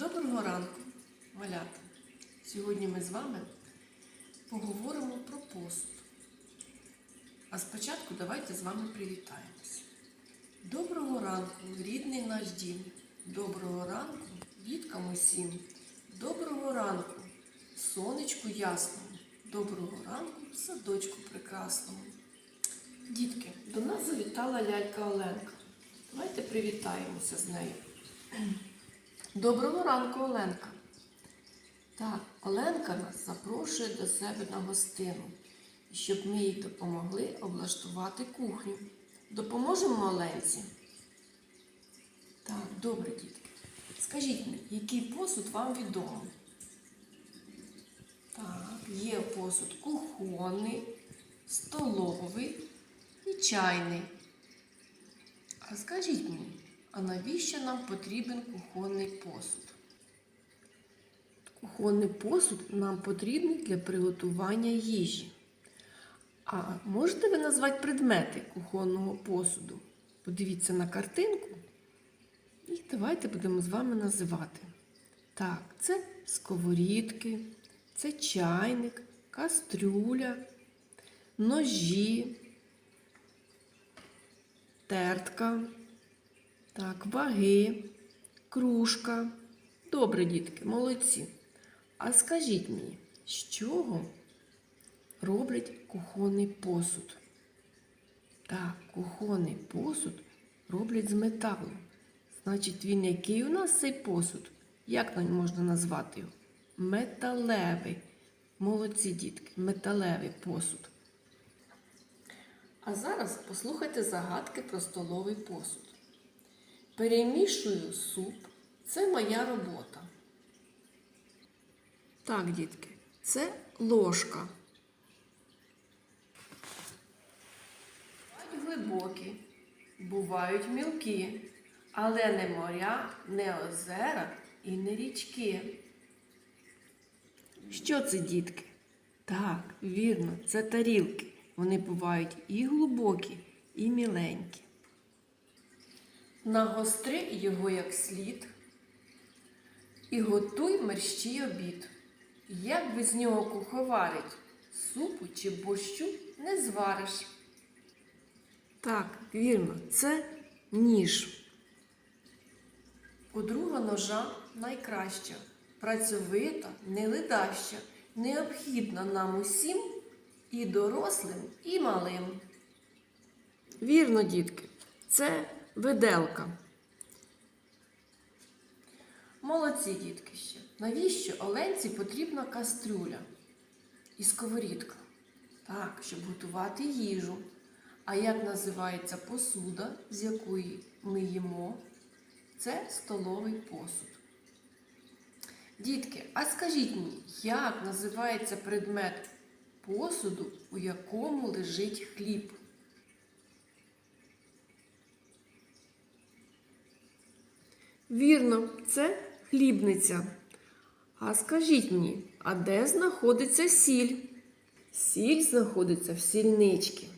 Доброго ранку, малята! Сьогодні ми з вами поговоримо про посуд. А спочатку давайте з вами привітаємося. Доброго ранку, рідний наш дім. Доброго ранку, діткам усім. Доброго ранку, сонечку ясному. Доброго ранку, садочку прекрасному. Дітки, до нас завітала лялька Оленка. Давайте привітаємося з нею. Доброго ранку, Оленка. Так, Оленка нас запрошує до себе на гостину, щоб ми їй допомогли облаштувати кухню. Допоможемо Оленці? Так, добре, дітки. Скажіть мені, який посуд вам відомий? Так, є посуд кухонний, столовий і чайний. А скажіть мені, а навіщо нам потрібен кухонний посуд? Кухонний посуд нам потрібний для приготування їжі. А можете ви назвати предмети кухонного посуду? Подивіться на картинку. І давайте будемо з вами називати. Так, це сковорідки, це чайник, кастрюля, ножі, тертка, так, ваги, кружка. Добре, дітки, молодці. А скажіть мені, з чого роблять кухонний посуд? Так, кухонний посуд роблять з металу. Значить, він який у нас цей посуд? Як нам можна назвати його? Металевий. Молодці дітки, металевий посуд. А зараз послухайте загадки про столовий посуд. Перемішую суп. Це моя робота. Так, дітки, це ложка. Бувають глибокі, бувають мілкі, але не моря, не озера і не річки. Що це, дітки? Так, вірно, це тарілки. Вони бувають і глибокі, і міленькі. Нагостри його як слід і готуй мерщій обід. Як без нього куховарить, супу чи борщу не звариш. Так, вірно, це ніж. Подруга ножа найкраща, працьовита, неледаща, необхідна нам усім і дорослим, і малим. Вірно, дітки, це виделка. Молодці, дітки ще. Навіщо Оленці потрібна кастрюля і сковорідка? Так, щоб готувати їжу. А як називається посуда, з якої ми їмо? Це столовий посуд. Дітки, а скажіть мені, як називається предмет посуду, у якому лежить хліб? Вірно, це хлібниця. А скажіть мені, а де знаходиться сіль? Сіль знаходиться в сільничці.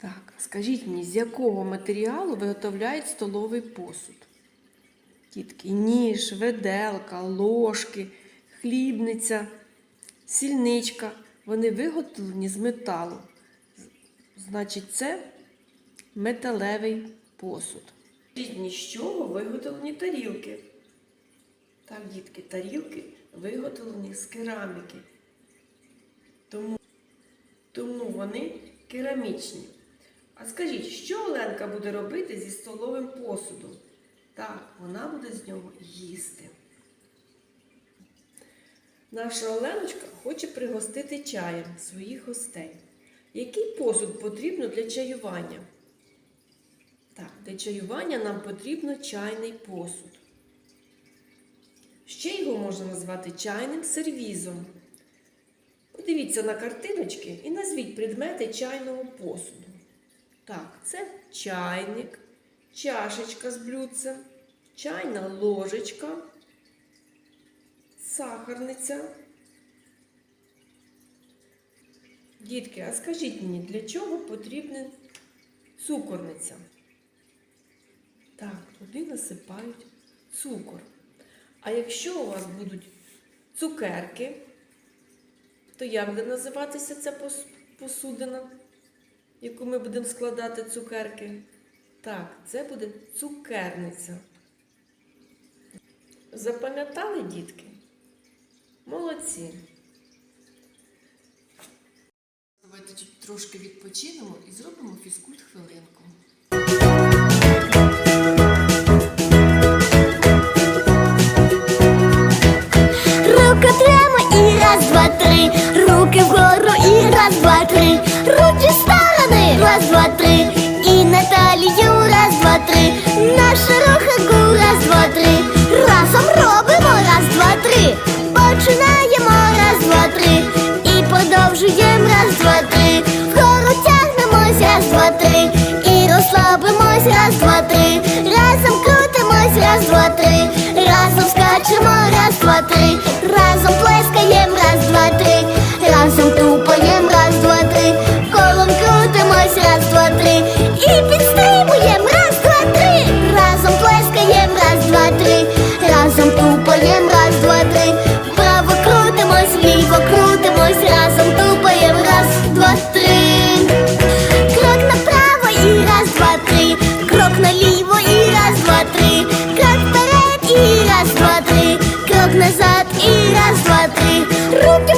Так, скажіть мені, з якого матеріалу виготовляють столовий посуд? Тітки, ніж, веделка, ложки, хлібниця, сільничка. Вони виготовлені з металу. Значить, це металевий посуд. З чого виготовлені тарілки? Так, дітки, тарілки виготовлені з кераміки. Тому, тому вони керамічні. А скажіть, що Оленка буде робити зі столовим посудом? Так, вона буде з нього їсти. Наша Оленочка хоче пригостити чаєм своїх гостей. Який посуд потрібно для чаювання? Так, для чаювання нам потрібно чайний посуд. Ще його можна назвати чайним сервізом. Подивіться на картиночки і назвіть предмети чайного посуду. Так, це чайник, чашечка з блюдцем, чайна ложечка, сахарниця. Дітки, а скажіть мені, для чого потрібна цукорниця? Так, туди насипають цукор. А якщо у вас будуть цукерки, то як буде називатися ця посудина, яку ми будемо складати цукерки? Так, це буде цукерниця. Запам'ятали, дітки? Молодці. Давайте трошки відпочинемо і зробимо фізкульт хвилинку. Починаємо, раз, два, три. І продовжуємо, раз, два, три. Вгору тягнемось, раз, два, три. І розслабимось, раз, два, три. Разом крутимось, раз, два, три. Разом скачемо, раз, два, три. Три.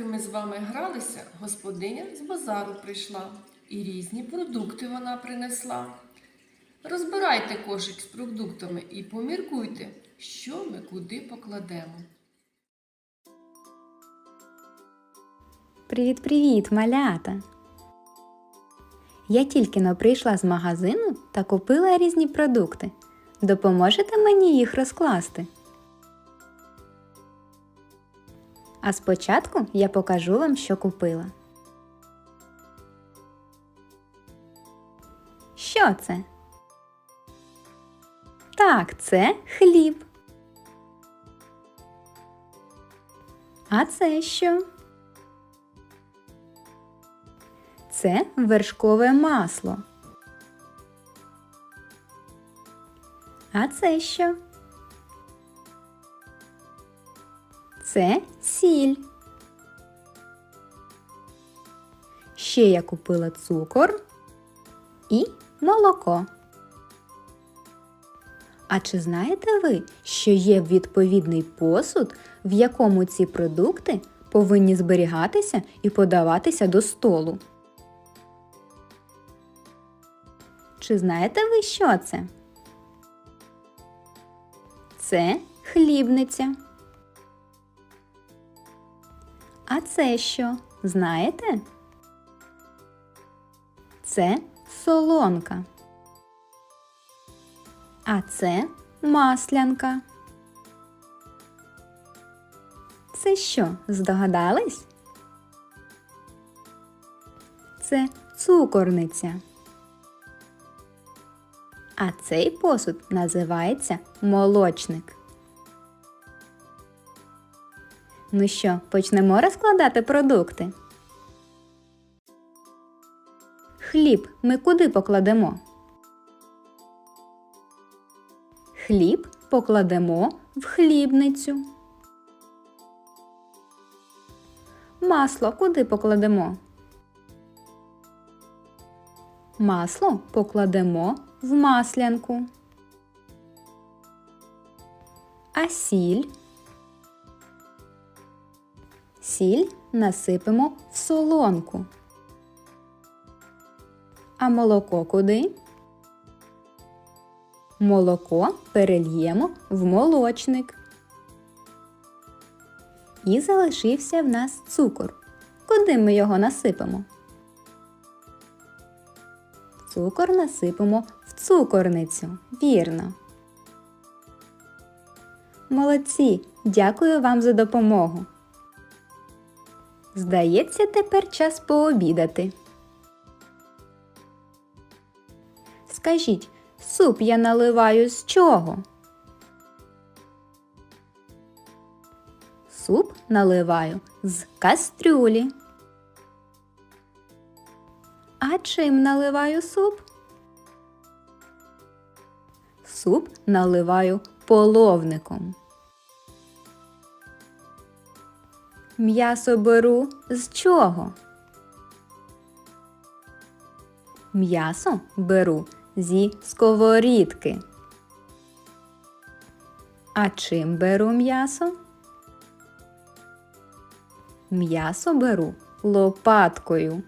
Поки ми з вами гралися, господиня з базару прийшла і різні продукти вона принесла. Розбирайте кошик з продуктами і поміркуйте, що ми куди покладемо. Привіт-привіт, малята! Я тільки но прийшла з магазину та купила різні продукти. Допоможете мені їх розкласти? А спочатку я покажу вам, що купила. Що це? Так, це хліб. А це що? Це вершкове масло. А це що? Це сіль. Ще я купила цукор і молоко. А чи знаєте ви, що є відповідний посуд, в якому ці продукти повинні зберігатися і подаватися до столу? Чи знаєте ви, що це? Це хлібниця. А це що? Знаєте? Це солонка. А це маслянка. Це що, здогадались? Це цукорниця. А цей посуд називається молочник. Ну що, почнемо розкладати продукти? Хліб ми куди покладемо? Хліб покладемо в хлібницю. Масло куди покладемо? Масло покладемо в маслянку. А сіль? Сіль насипемо в солонку. А молоко куди? Молоко перельємо в молочник. І залишився в нас цукор. Куди ми його насипемо? Цукор насипемо в цукорницю. Вірно. Молодці! Дякую вам за допомогу. Здається, тепер час пообідати. Скажіть, суп я наливаю з чого? Суп наливаю з кастрюлі. А чим наливаю суп? Суп наливаю половником. М'ясо беру з чого? М'ясо беру зі сковорідки. А чим беру м'ясо? М'ясо беру лопаткою.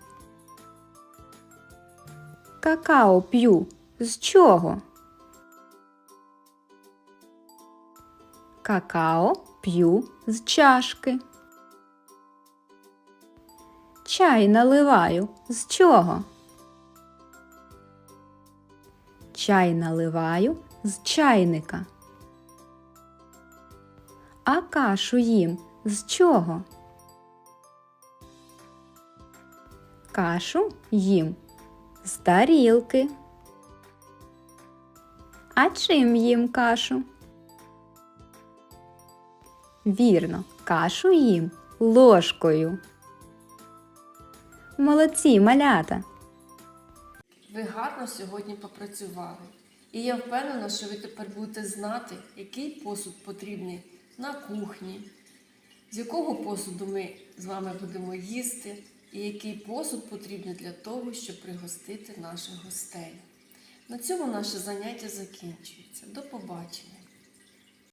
Какао п'ю з чого? Какао п'ю з чашки. Чай наливаю з чого? Чай наливаю з чайника. А кашу їм з чого? Кашу їм з тарілки. А чим їм кашу? Вірно, кашу їм ложкою. Молодці, малята! Ви гарно сьогодні попрацювали. І я впевнена, що ви тепер будете знати, який посуд потрібний на кухні, з якого посуду ми з вами будемо їсти, і який посуд потрібний для того, щоб пригостити наших гостей. На цьому наше заняття закінчується. До побачення!